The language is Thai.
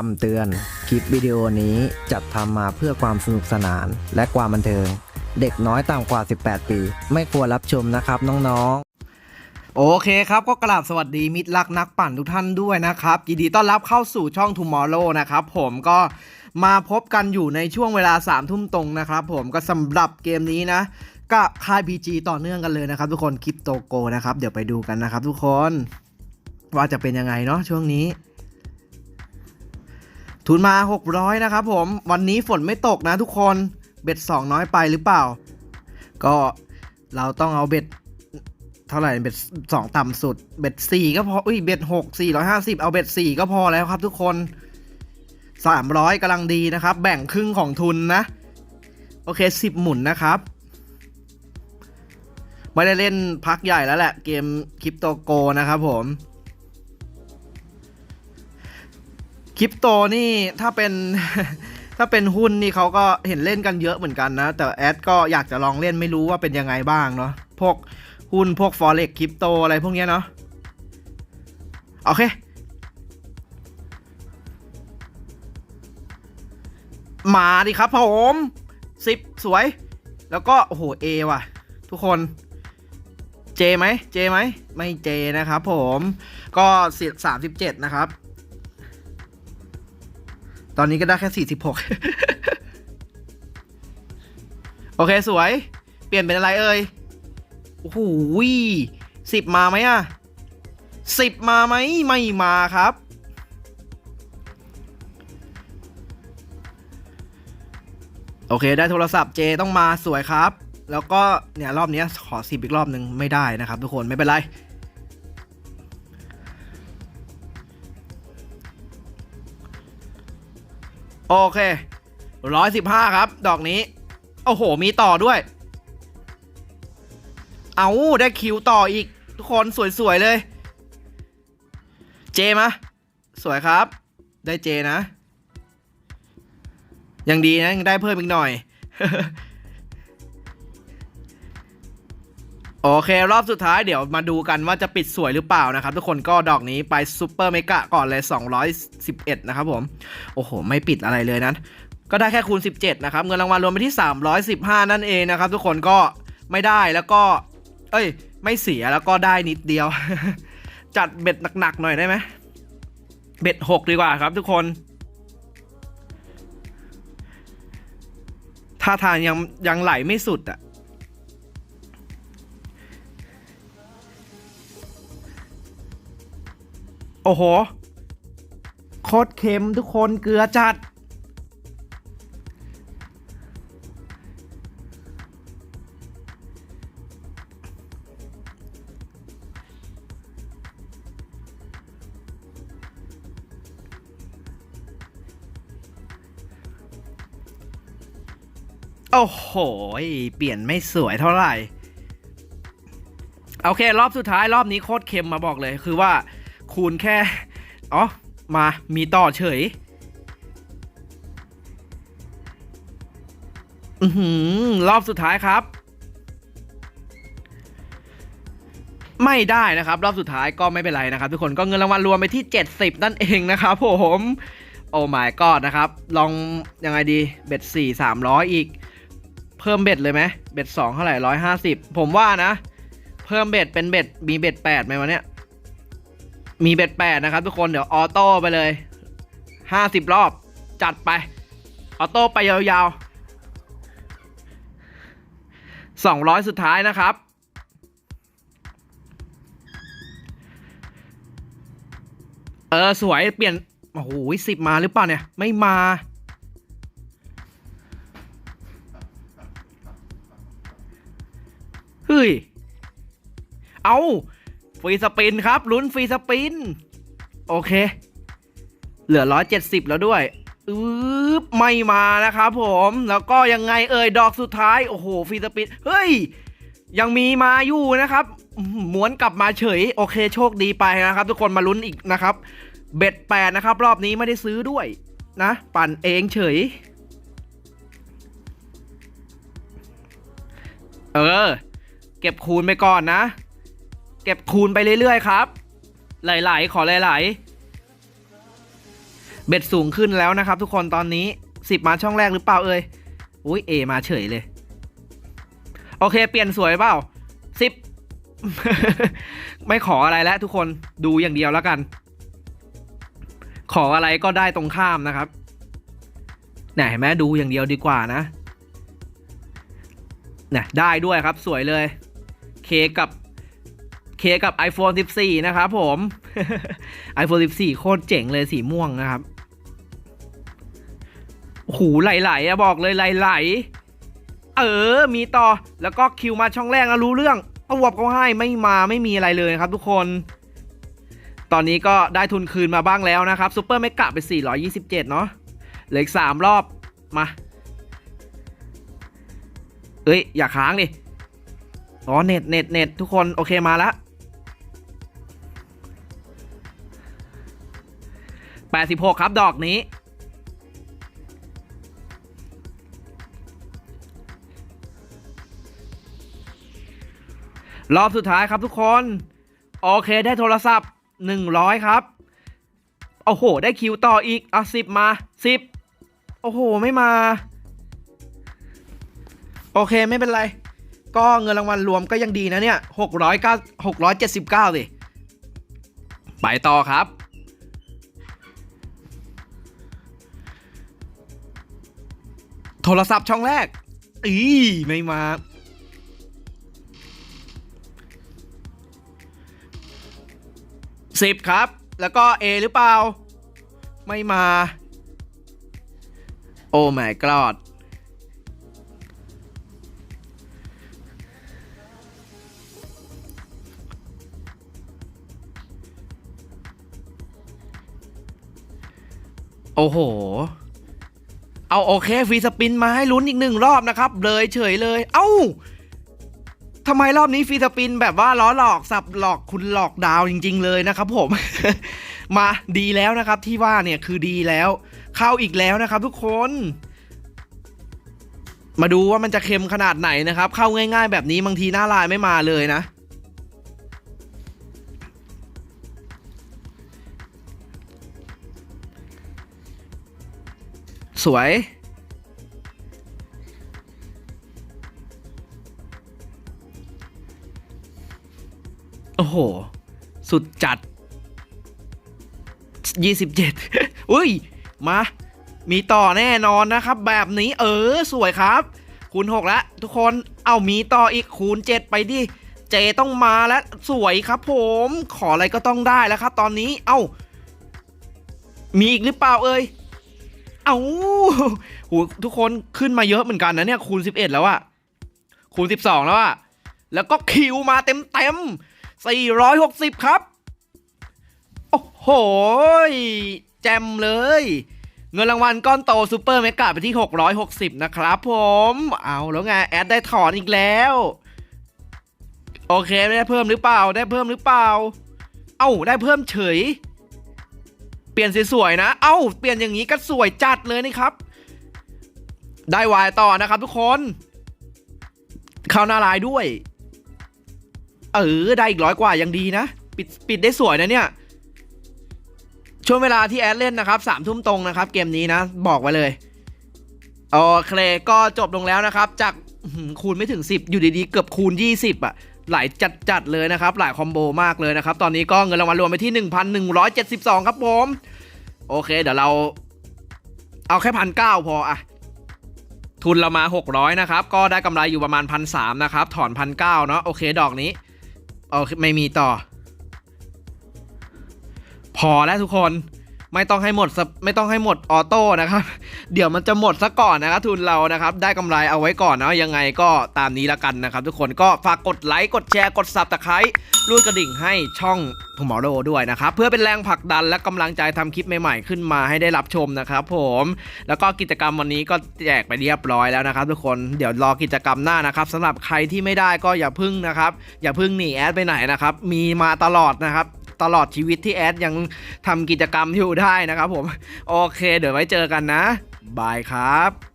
คำเตือน คลิปวิดีโอนี้จัดทำมาเพื่อความสนุกสนานและความบันเทิง เด็กน้อยต่ำกว่า 18 ปี ไม่ควรรับชมนะครับน้องๆ โอเคครับก็กราบสวัสดีมิตรรักนักปั่นทุกท่านด้วยนะครับ ยินดีต้อนรับเข้าสู่ช่อง Tomorrow นะครับผมก็มาพบกันอยู่ในช่วงเวลา3ามทุ่มตรงนะครับผมก็สำหรับเกมนี้นะ ก็ค่าย PG ต่อเนื่องกันเลยนะครับ ทุกคนคลิปโตโกนะครับ เดี๋ยวไปดูกันนะครับ ทุกคนว่าจะเป็นยังไงเนาะช่วงนี้ ทุนมา 600 นะครับผม วันนี้ฝนไม่ตกนะทุกคน เบ็ด 2 น้อยไปหรือเปล่า ก็เราต้องเอาเบ็ด เท่าไหร่ เบ็ด 2 ต่ำสุด เบ็ด 4 ก็พอ อุ้ย เบ็ด 6 450 เอาเบ็ด 4 ก็พอแล้วครับทุกคน 300กำลังดีนะครับ แบ่งครึ่งของทุนนะ โอเค 10 หมุนนะครับ ไม่ได้เล่นพักใหญ่แล้วแหละ เกมคริปโตโกนะครับผม คริปโตนี่ถ้าเป็นถ้าเป็นหุ้นนี่เขาก็เห็นเล่นกันเยอะเหมือนกันนะ แต่แอดก็อยากจะลองเล่นไม่รู้ว่าเป็นยังไงบ้างเนาะพวกหุ้นพวก forex คริปโตอะไรพวกเนี้ยเนาะโอเคมาดิครับผมสิบสวย แล้วก็ โอ้โหเอว่ะ ทุกคนเจไหมเจไหมไม่เจนะครับผมก็สิบสามสิบเจ็ดนะครับ ตอนนี้ก็ได้แค่ 46 โอเคสวย เปลี่ยนเป็นอะไรเอ่ย โอ้โหสิบมาไหมอะสิบมาไหมไม่มาครับ โอเคได้โทรศัพท์เจต้องมาสวยครับ แล้วก็เนี่ยรอบนี้ขอสิบอีกรอบหนึ่งไม่ได้นะครับทุกคนไม่เป็นไร โอเคร้อยสิบห้าครับ ดอกนี้ โอ้โห มีต่อด้วย เอาได้คิวต่ออีก ทุกคนสวย ๆ เลย เจมะสวยครับ ได้เจนะ ยังดีนะ ยังได้เพิ่มอีกหน่อย โอเค รอบสุดท้ายเดี๋ยวมาดูกันว่าจะปิดสวยหรือเปล่านะครับ ทุกคนก็ดอกนี้ไปซูเปอร์เมกะก่อนเลย 211 นะครับผม โอ้โห ไม่ปิดอะไรเลยนั้นก็ได้แค่คูณ 17 นะครับ เงินรางวัลรวมไปที่ 315 นั่นเองนะครับ ทุกคนก็ไม่ได้แล้วก็ เอ้ย ไม่เสียแล้วก็ได้นิดเดียว จัดเบ็ดหนักๆหน่อยได้ไหมเบ็ด 6 ดีกว่าครับทุกคนท่าทางยังยังไหลไม่สุดอะ โอ้โห โคตรเค็มทุกคนเกลือจัด โอ้โห เปลี่ยนไม่สวยเท่าไหร่ โอเค รอบสุดท้ายรอบนี้โคตรเค็มมาบอกเลยคือว่า คูณแค่ อ๋อ มามีต่อเฉยอือหือรอบสุดท้ายครับ ไม่ได้นะครับ รอบสุดท้ายก็ไม่เป็นไรนะครับ ทุกคนก็เงินรางวัลรวมไปที่ 70 นั่นเองนะครับผมโอ้ my god นะครับ ลองยังไงดี เบ็ด4 300อีก เพิ่มเบ็ดเลยไหม เบ็ด2เท่าไหร่150ผมว่านะ เพิ่มเบ็ดเป็นเบ็ดมีเบ็ด8ไหมวะเนี่ย มีเบ็ด8นะครับทุกคนเดี๋ยวออโต้ไปเลย50รอบจัดไป ออโต้ไปยาวๆ200สุดท้ายนะครับเออสวยเปลี่ยน โอ้โหสิบมาหรือเปล่าเนี่ย ไม่มาเฮ้ย เอา รีสปินครับลุ้นฟรีสปิน โอเค เหลือ170แล้วด้วยอือไม่มานะครับผมแล้วก็ยังไงเอ่ยดอกสุดท้าย โอ้โหฟรีสปินเฮ้ย ยังมีมาอยู่นะครับหม้วนกลับมาเฉย โอเคโชคดีไปนะครับ ทุกคนมาลุ้นอีกนะครับ เบ็ดแปดนะครับ รอบนี้ไม่ได้ซื้อด้วยนะ ปั่นเองเฉย เออ เก็บคูณไปก่อนนะ เก็บคูณไปเรื่อยๆครับ หลายๆ ขอหลายๆ เบ็ดสูงขึ้นแล้วนะครับ ทุกคนตอนนี้สิบมาช่องแรกหรือเปล่าเอ่ยอุ้ยเอมาเฉยเลย โอเค เปลี่ยนสวยเปล่าสิบไม่ขออะไรแล้วทุกคนดูอย่างเดียวแล้วกัน ขออะไรก็ได้ตรงข้ามนะครับเนี่ยเห็นไหมดูอย่างเดียวดีกว่านะเนี่ยได้ด้วยครับสวยเลย เคกับ เคกับ iPhone 14 นะครับผม iPhone 14 โคตรเจ๋งเลยสีม่วงนะครับโอ้โหไหลๆอะบอกเลยไหลๆ เออ มีต่อ แล้วก็คิวมาช่องแรกนะรู้เรื่องเอาวบเขาให้ไม่มาไม่มีอะไรเลยครับทุกคน ตอนนี้ก็ได้ทุนคืนมาบ้างแล้วนะครับซูเปอร์ไม่กะไป 427 เนาะเหลืออีก3รอบ มา เอ้ย อย่าค้างดิ อ๋อ เน็ตเน็ตเน็ตทุกคน โอเคมาแล้ว 86 ครับดอกนี้ รอบสุดท้ายครับทุกคน โอเคได้โทรศัพท์ 100 ครับ โอ้โห ได้คิวต่ออีกอะสิบมาสิบโอ้โห ไม่มา โอเคไม่เป็นไร ก็เงินรางวัลรวมก็ยังดีนะเนี่ยหกร้อยเก้าหกร้อยเจ็ดสิบเก้าสิไปต่อครับ โทรศัพท์ช่องแรก อีไม่มา สิบครับ แล้วก็ A หรือเปล่า ไม่มา โอ้ my god โอ้โห เอาโอเคฟรีสปินมาให้ลุ้นอีกหนึ่งรอบนะครับ เลยเฉยเลย เอ้าทำไมรอบนี้ฟรีสปินแบบว่าล้อหลอกสับหลอกคุณหลอกดาวจริง ๆ เลยนะครับผม มาดีแล้วนะครับที่ว่าเนี่ยคือดีแล้ว เข้าอีกแล้วนะครับ ทุกคน มาดูว่ามันจะเค็มขนาดไหนนะครับ เข้าง่าย ๆ แบบนี้บางทีหน้าลายไม่มาเลยนะ สวย โอ้โห สุดจัด 27 อุ้ย มา มีต่อแน่นอนนะครับ แบบนี้เออ สวยครับ คูณ 6 แล้ว ทุกคน เอามีต่ออีกคูณ 7 ไปดิ เจต้องมาแล้ว สวยครับผม ขออะไรก็ต้องได้แล้วครับ ตอนนี้ เอ้ามีอีกหรือเปล่าเอ่ย เอาโหทุกคนขึ้นมาเยอะเหมือนกันนะเนี่ยคูณ 11 แล้วอะคูณ 12 แล้วอะแล้วก็คิวมาเต็มเต็ม460 ครับ โอ้โหแจมเลย เงินรางวัลก้อนโตซูเปอร์เมกะไปที่ 660 นะครับผม เอาแล้วไง แอดได้ถอนอีกแล้ว โอเค ได้เพิ่มหรือเปล่าได้เพิ่มหรือเปล่า เอ้า ได้เพิ่มเฉย เปลี่ยนสวยๆนะ เอ้า เปลี่ยนอย่างนี้ก็สวยจัดเลยนี่ครับ ได้วายต่อนะครับทุกคน เข้าหน้าลายด้วย เออ ได้อีกร้อยกว่ายังดีนะ ปิดปิดได้สวยนะเนี่ย ช่วงเวลาที่แอดเล่นนะครับสามทุ่มตรงนะครับ เกมนี้นะ บอกไว้เลยโอเคก็จบลงแล้วนะครับ จากคูณไม่ถึง 10 อยู่ดีๆ เกือบคูณ 20อะ หลายจัดๆเลยนะครับ หลายคอมโบมากเลยนะครับ ตอนนี้ก็เงินรางวัลรวมไปที่ 1,172 ครับผม โอเค เดี๋ยวเรา เอาแค่พันเก้าพออะทุนเรามา 600 นะครับ ก็ได้กำไรอยู่ประมาณพันสนะครับ ถอนพันเเนาะโอเคดอกนี้โอเคไม่มีต่อ พอแล้วทุกคน ไม่ต้องให้หมดสไม่ต้องให้หมดออโต้นะครับ เดี๋ยวมันจะหมดซะก่อนนะครับทุนเรานะครับ ได้กำไรเอาไว้ก่อนนะยังไงก็ตามนี้ละกันนะครับ ทุกคนก็ฝากกดไลค์กดแชร์กดซับตะไคร้รูดกระดิ่งให้ช่อง Tomorrow ด้วยนะครับ เพื่อเป็นแรงผลักดันและกำลังใจทำคลิปใหม่ๆขึ้นมาให้ได้รับชมนะครับ ผม แล้วก็กิจกรรมวันนี้ก็แจกไปเรียบร้อยแล้วนะครับ ทุกคนเดี๋ยวรอกิจกรรมหน้านะครับสำหรับใครที่ไม่ได้ก็อย่าพึ่งนะครับ อย่าพึ่งหนีแอดไปไหนนะครับมีมาตลอดนะครับ ตลอดชีวิตที่แอดยังทำกิจกรรมอยู่ได้นะครับผม โอเค เดี๋ยวไว้เจอกันนะ บายครับ